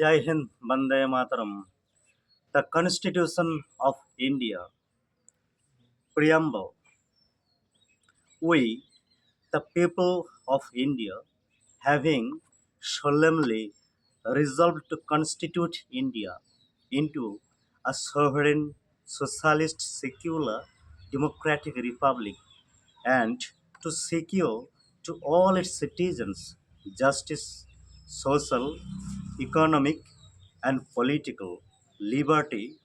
Jai Hind, Bande Mataram. The Constitution of India. Preamble. We, the people of India, having solemnly resolved to constitute India into a sovereign, socialist, secular, democratic republic and to secure to all its citizens justice, social, economic, and political liberty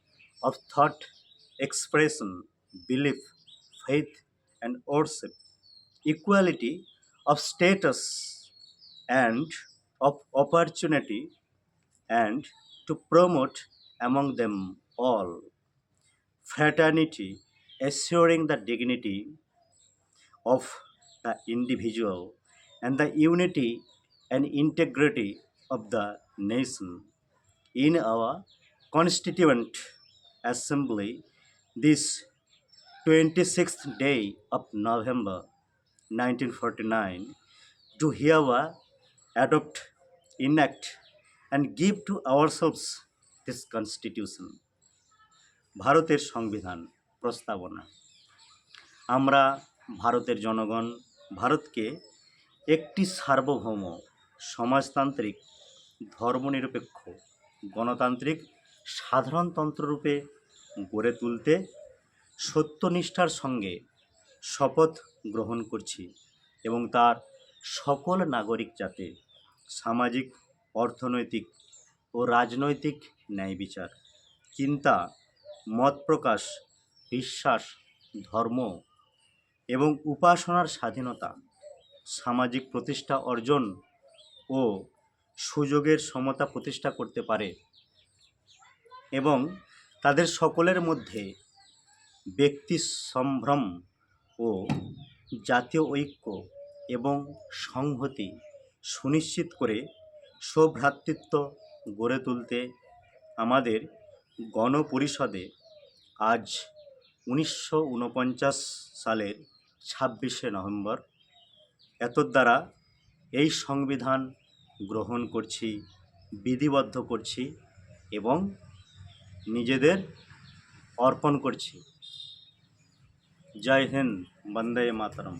of thought, expression, belief, faith, and worship, equality of status and of opportunity, and to promote among them all. Fraternity, assuring the dignity of the individual and the unity and integrity of the nation. In our Constituent Assembly, this 26th day of November 1949, to hereby adopt, enact, and give to ourselves this Constitution. ভারতের সংবিধান প্রস্তাবনা আমরা ভারতের জনগণ ভারতকে একটি সার্বভৌম সমাজতান্ত্রিক, ধর্মনিরপেক্ষ, গণতান্ত্রিক, সাধারণতন্ত্ররূপে গড়ে তুলতে সত্যনিষ্ঠার সঙ্গে শপথ গ্রহণ করছি এবং তার সকল নাগরিক যাতে সামাজিক, অর্থনৈতিক ও রাজনৈতিক ন্যায় বিচার, চিন্তা, মত প্রকাশ, বিশ্বাস, ধর্ম এবং উপাসনার স্বাধীনতা, সামাজিক প্রতিষ্ঠা অর্জন ও সুযোগের সমতা প্রতিষ্ঠা করতে পারে এবং তাদের সকলের মধ্যে ব্যক্তি সম্ভ্রম ও জাতীয় ঐক্য এবং সংহতি সুনিশ্চিত করে সৌভ্রাতৃত্ব গড়ে তুলতে আমাদের গণপরিষদে আজ উনিশশো উনপঞ্চাশ সালের ছাব্বিশে নভেম্বর এতদ্বারা এই সংবিধান গ্রহণ করছি বিধিবদ্ধ করছি এবং নিজেদের অর্পণ করছি। জয় হিন্দ বন্দে মাতরম।